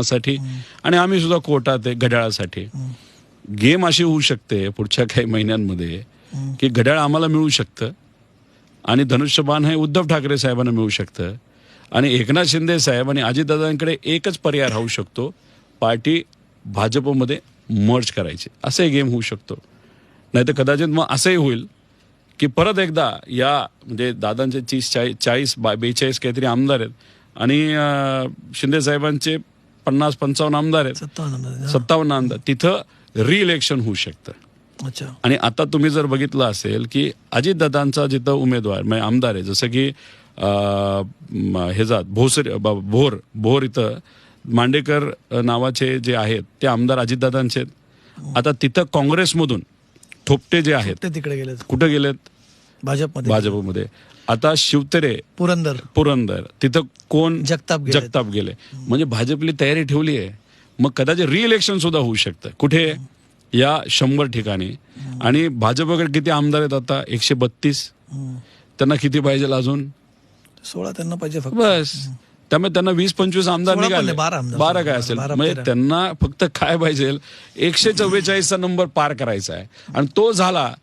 साठी आणि आम्ही सुद्धा कोर्टात आहे घड्याळासाठी. गेम अशी होऊ शकते पुढच्या काही महिन्यांमध्ये की घड्याळ आम्हाला मिळू शकतं आणि धनुष्यबाण हे उद्धव ठाकरे साहेबांना मिळू शकतं. आणि एकनाथ शिंदे साहेब आणि अजितदादांकडे एकच पर्याय राहू शकतो पार्टी भाजपमध्ये मर्ज करायची. असे गेम होऊ शकतो. नाही तर कदाचित मग असंही होईल की परत एकदा या म्हणजे दादांचे तीस चाळीस चाळीस बा बेचाळीस काहीतरी आमदार आहेत आणि शिंदे साहेबांचे पन्नास पंचावन्न आमदार आहेत. सत्तावन्न आमदार तिथं रिइलेक्शन होऊ शकतं. अच्छा. आणि आता तुम्ही जर बघितलं असेल की अजितदादांचा जिथं उमेदवार म्हणजे आमदार आहे जसं की हे जात भोसर भोर भोर इथं मांडेकर नावाचे जे आहेत ते आमदार अजितदादांचे आहेत. आता तिथं काँग्रेसमधून थोपटे जे आहेत ते तिकडे गेले कुठे गेलेत? भाजपमध्ये. भाजपमध्ये. आता शिवतेरे पुरंदर. पुरंदर तिथं कोण जगताप. जगताप गेले. म्हणजे भाजपली तयारी ठेवली आहे. मग कदाचित रिइलेक्शन सुद्धा होऊ शकतं. कुठे? या शंभर ठिकाणी. आणि भाजपकडे किती आमदार आहेत आता? एकशे बत्तीस. त्यांना किती पाहिजे अजून? सोळा त्यांना पाहिजे फक्त. बस. त्यामुळे त्यांना वीस पंचवीस आमदार निघाले. नाही, बारा काय असेल? म्हणजे. त्यांना फक्त काय पाहिजे एकशे चव्वेचाळीसचा नंबर पार करायचा आहे. आणि तो झाला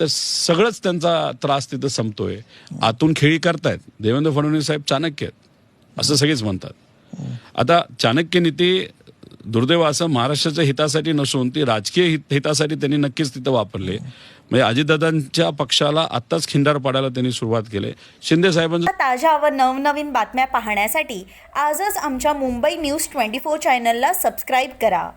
तर सगळंच त्यांचा त्रास तिथं संपतोय. आतून खेळी करतायत. देवेंद्र फडणवीस साहेब चाणक्य आहेत. असं सगळेच म्हणतात. आता चाणक्य नीती दुर्दैव असं महाराष्ट्राच्या हितासाठी नसून ती राजकीय हित हितासाठी त्यांनी नक्कीच तिथं वापरले. म्हणजे अजितदादांच्या पक्षाला आत्ताच खिंडार पाडायला त्यांनी सुरुवात केली. शिंदे साहेबांचं ताज्या व नवनवीन बातम्या पाहण्यासाठी आजच आमच्या मुंबई न्यूज ट्वेंटी फोर चॅनलला सबस्क्राईब करा.